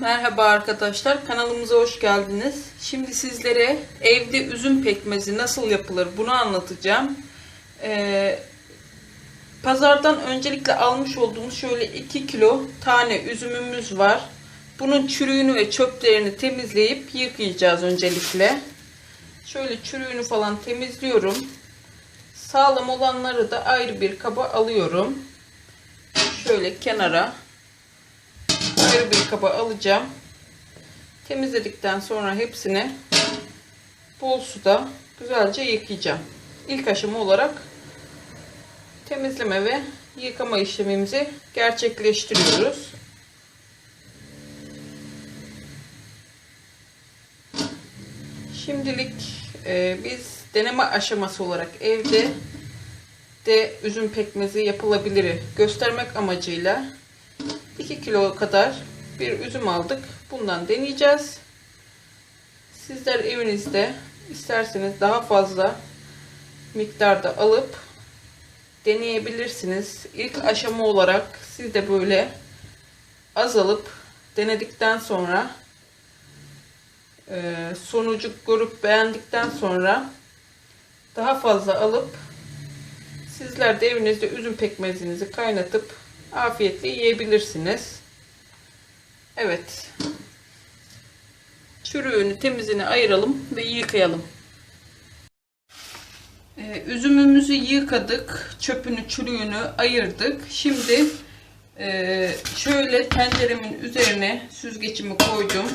Merhaba arkadaşlar, kanalımıza hoş geldiniz. Şimdi sizlere evde üzüm pekmezi nasıl yapılır bunu anlatacağım. Ee, pazardan öncelikle almış olduğumuz şöyle 2 kilo tane üzümümüz var. Bunun çürüğünü ve çöplerini temizleyip yıkayacağız öncelikle. Şöyle çürüğünü falan temizliyorum. Sağlam olanları da ayrı bir kaba alıyorum. Şöyle kenara ayrı bir kaba alacağım. Temizledikten sonra hepsini bol suda güzelce yıkayacağım. İlk aşama olarak temizleme ve yıkama işlemimizi gerçekleştiriyoruz. Şimdilik e, biz deneme aşaması olarak evde de üzüm pekmezi yapılabilir göstermek amacıyla 2 kilo kadar bir üzüm aldık. Bundan deneyeceğiz. Sizler evinizde isterseniz daha fazla miktarda alıp deneyebilirsiniz. İlk aşama olarak siz de böyle az alıp denedikten sonra e, sonucu görüp beğendikten sonra daha fazla alıp sizler de evinizde üzüm pekmezinizi kaynatıp afiyetle yiyebilirsiniz. Evet. Çürüğünü temizini ayıralım ve yıkayalım. Ee, üzümümüzü yıkadık. Çöpünü, çürüğünü ayırdık. Şimdi e, şöyle tenceremin üzerine süzgecimi koydum.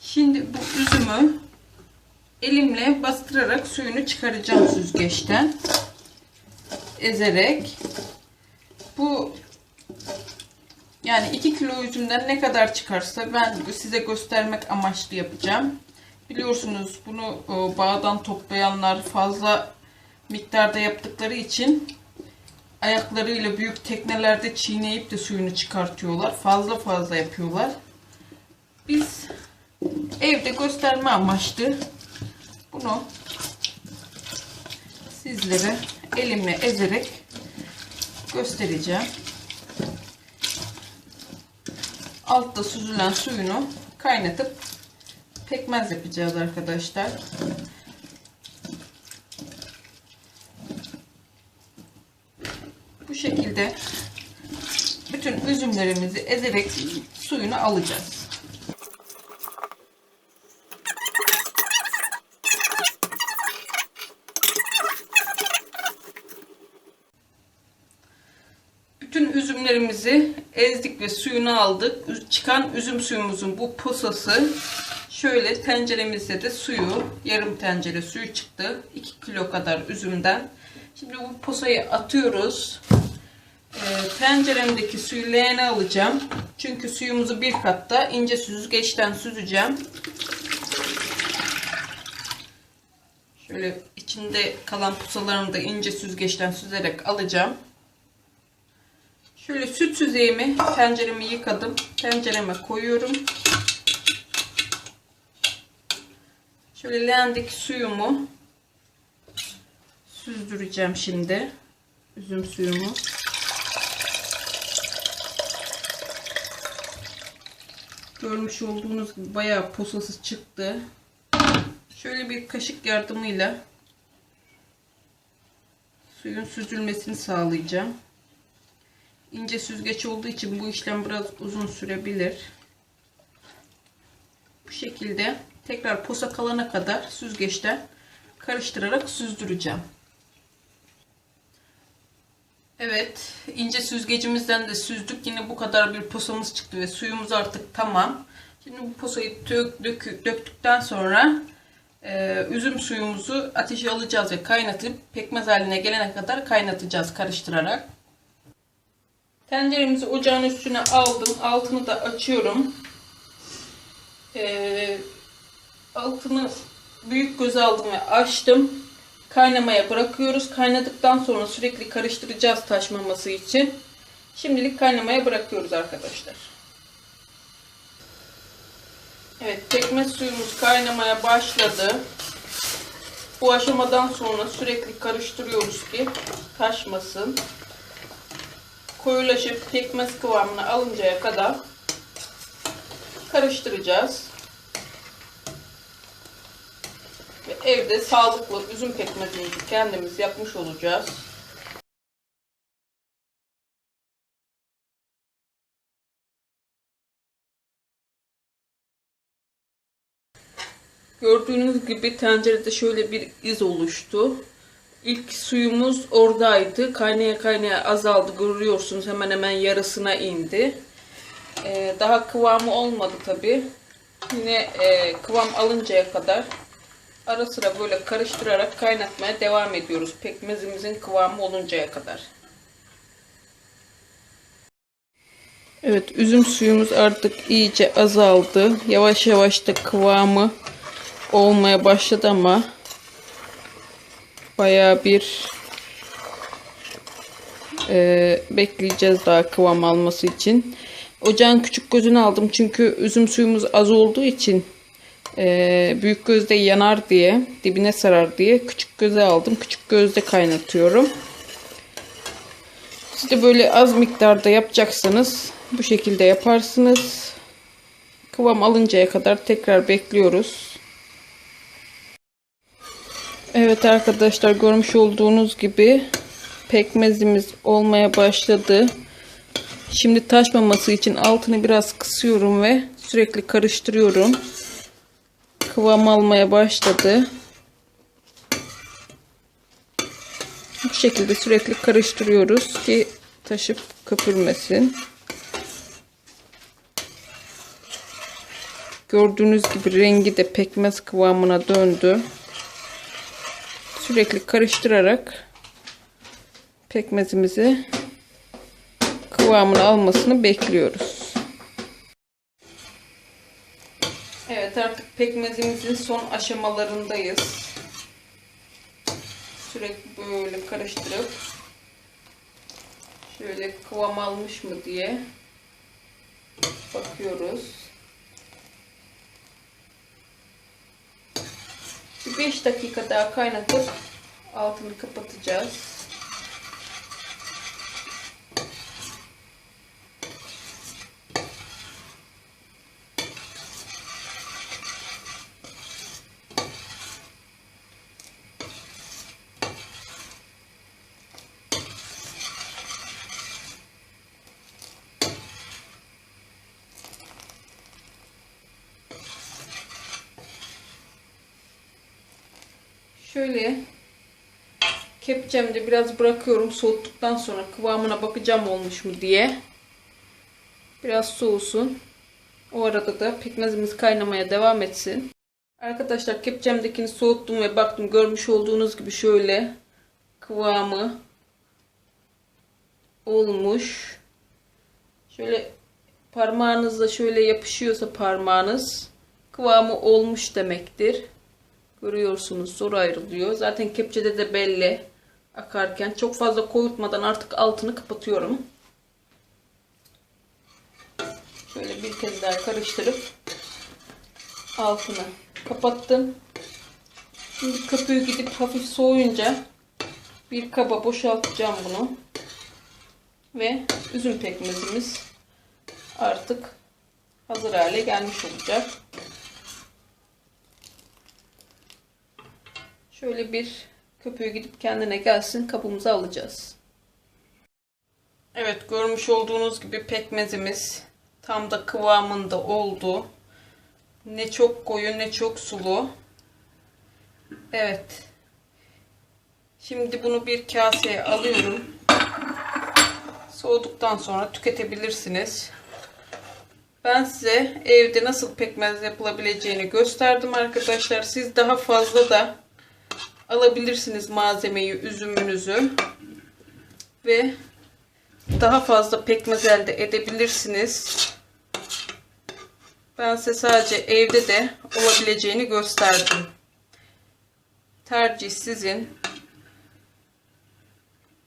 Şimdi bu üzümü elimle bastırarak suyunu çıkaracağım süzgeçten. Ezerek. Bu yani 2 kilo üzümden ne kadar çıkarsa ben size göstermek amaçlı yapacağım. Biliyorsunuz bunu e, bağdan toplayanlar fazla miktarda yaptıkları için ayaklarıyla büyük teknelerde çiğneyip de suyunu çıkartıyorlar. Fazla fazla yapıyorlar. Biz evde gösterme amaçlı bunu sizlere elimle ezerek göstereceğim. Altta süzülen suyunu kaynatıp pekmez yapacağız arkadaşlar. Bu şekilde bütün üzümlerimizi ezerek suyunu alacağız. Bütün üzümlerimizi ezdik ve suyunu aldık. Çıkan üzüm suyumuzun bu posası şöyle tenceremizde de suyu, yarım tencere suyu çıktı. 2 kilo kadar üzümden. Şimdi bu posayı atıyoruz. Ee, tenceremdeki suyu leğene alacağım. Çünkü suyumuzu bir katta ince süzgeçten süzeceğim. Şöyle içinde kalan pusalarını da ince süzgeçten süzerek alacağım. Şöyle süt süzeyimi tenceremi yıkadım. Tencereme koyuyorum. Şöyle leğendeki suyumu süzdüreceğim şimdi. Üzüm suyumu. Görmüş olduğunuz gibi bayağı posası çıktı. Şöyle bir kaşık yardımıyla suyun süzülmesini sağlayacağım. İnce süzgeç olduğu için bu işlem biraz uzun sürebilir. Bu şekilde tekrar posa kalana kadar süzgeçten karıştırarak süzdüreceğim. Evet, ince süzgecimizden de süzdük. Yine bu kadar bir posamız çıktı ve suyumuz artık tamam. Şimdi bu posayı dök, dök, döktükten sonra e, üzüm suyumuzu ateşe alacağız ve kaynatıp pekmez haline gelene kadar kaynatacağız karıştırarak. Tenceremizi ocağın üstüne aldım. Altını da açıyorum. Ee, altını büyük göz aldım ve açtım. Kaynamaya bırakıyoruz. Kaynadıktan sonra sürekli karıştıracağız taşmaması için. Şimdilik kaynamaya bırakıyoruz arkadaşlar. Evet pekmez suyumuz kaynamaya başladı. Bu aşamadan sonra sürekli karıştırıyoruz ki taşmasın koyulaşıp pekmez kıvamına alıncaya kadar karıştıracağız. Ve evde sağlıklı üzüm pekmezimizi kendimiz yapmış olacağız. Gördüğünüz gibi tencerede şöyle bir iz oluştu. İlk suyumuz oradaydı. Kaynaya kaynaya azaldı. Görüyorsunuz hemen hemen yarısına indi. Ee, daha kıvamı olmadı tabi. Yine e, kıvam alıncaya kadar ara sıra böyle karıştırarak kaynatmaya devam ediyoruz. Pekmezimizin kıvamı oluncaya kadar. Evet üzüm suyumuz artık iyice azaldı. Yavaş yavaş da kıvamı olmaya başladı ama bayağı bir e, bekleyeceğiz daha kıvam alması için. Ocağın küçük gözünü aldım çünkü üzüm suyumuz az olduğu için e, büyük gözde yanar diye dibine sarar diye küçük göze aldım. Küçük gözde kaynatıyorum. Siz de böyle az miktarda yapacaksanız bu şekilde yaparsınız. Kıvam alıncaya kadar tekrar bekliyoruz. Evet arkadaşlar görmüş olduğunuz gibi pekmezimiz olmaya başladı. Şimdi taşmaması için altını biraz kısıyorum ve sürekli karıştırıyorum. Kıvam almaya başladı. Bu şekilde sürekli karıştırıyoruz ki taşıp köpürmesin. Gördüğünüz gibi rengi de pekmez kıvamına döndü. Sürekli karıştırarak pekmezimizi kıvamını almasını bekliyoruz. Evet artık pekmezimizin son aşamalarındayız. Sürekli böyle karıştırıp şöyle kıvam almış mı diye bakıyoruz. Bir 5 dakika daha kaynatıp altını kapatacağız. Şöyle kepçemde biraz bırakıyorum soğuttuktan sonra kıvamına bakacağım olmuş mu diye. Biraz soğusun. O arada da pekmezimiz kaynamaya devam etsin. Arkadaşlar kepçemdekini soğuttum ve baktım görmüş olduğunuz gibi şöyle kıvamı olmuş. Şöyle parmağınızla şöyle yapışıyorsa parmağınız kıvamı olmuş demektir. Görüyorsunuz zor ayrılıyor. Zaten kepçede de belli akarken. Çok fazla koyutmadan artık altını kapatıyorum. Şöyle bir kez daha karıştırıp altını kapattım. Şimdi köpüğü gidip hafif soğuyunca bir kaba boşaltacağım bunu. Ve üzüm pekmezimiz artık hazır hale gelmiş olacak. Şöyle bir köpüğü gidip kendine gelsin kabımıza alacağız. Evet görmüş olduğunuz gibi pekmezimiz tam da kıvamında oldu. Ne çok koyu ne çok sulu. Evet. Şimdi bunu bir kaseye alıyorum. Soğuduktan sonra tüketebilirsiniz. Ben size evde nasıl pekmez yapılabileceğini gösterdim arkadaşlar. Siz daha fazla da alabilirsiniz malzemeyi, üzümünüzü ve daha fazla pekmez elde edebilirsiniz. Ben size sadece evde de olabileceğini gösterdim. Tercih sizin.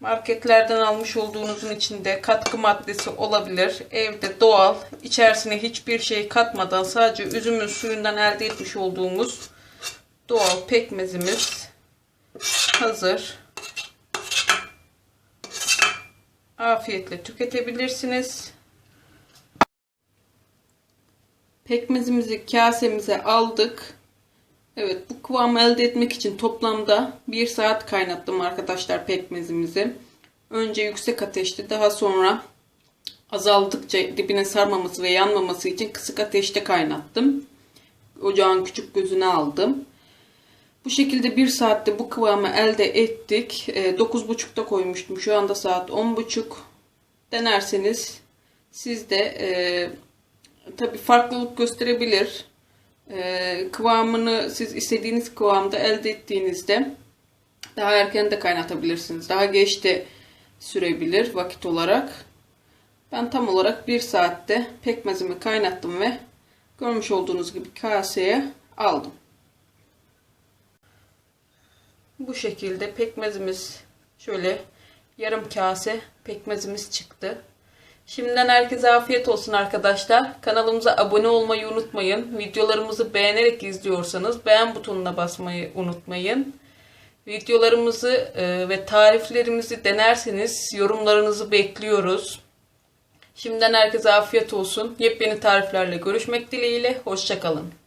Marketlerden almış olduğunuzun içinde katkı maddesi olabilir. Evde doğal, içerisine hiçbir şey katmadan sadece üzümün suyundan elde etmiş olduğumuz doğal pekmezimiz hazır. Afiyetle tüketebilirsiniz. Pekmezimizi kasemize aldık. Evet bu kıvamı elde etmek için toplamda 1 saat kaynattım arkadaşlar pekmezimizi. Önce yüksek ateşte daha sonra azaldıkça dibine sarmaması ve yanmaması için kısık ateşte kaynattım. Ocağın küçük gözüne aldım. Bu şekilde 1 saatte bu kıvamı elde ettik. E, 9.30'da koymuştum. Şu anda saat 10.30. Denerseniz siz de e, tabi farklılık gösterebilir. E, kıvamını siz istediğiniz kıvamda elde ettiğinizde daha erken de kaynatabilirsiniz. Daha geç de sürebilir vakit olarak. Ben tam olarak 1 saatte pekmezimi kaynattım ve görmüş olduğunuz gibi kaseye aldım. Bu şekilde pekmezimiz şöyle yarım kase pekmezimiz çıktı. Şimdiden herkese afiyet olsun arkadaşlar. Kanalımıza abone olmayı unutmayın. Videolarımızı beğenerek izliyorsanız beğen butonuna basmayı unutmayın. Videolarımızı e, ve tariflerimizi denerseniz yorumlarınızı bekliyoruz. Şimdiden herkese afiyet olsun. Yepyeni tariflerle görüşmek dileğiyle. Hoşçakalın.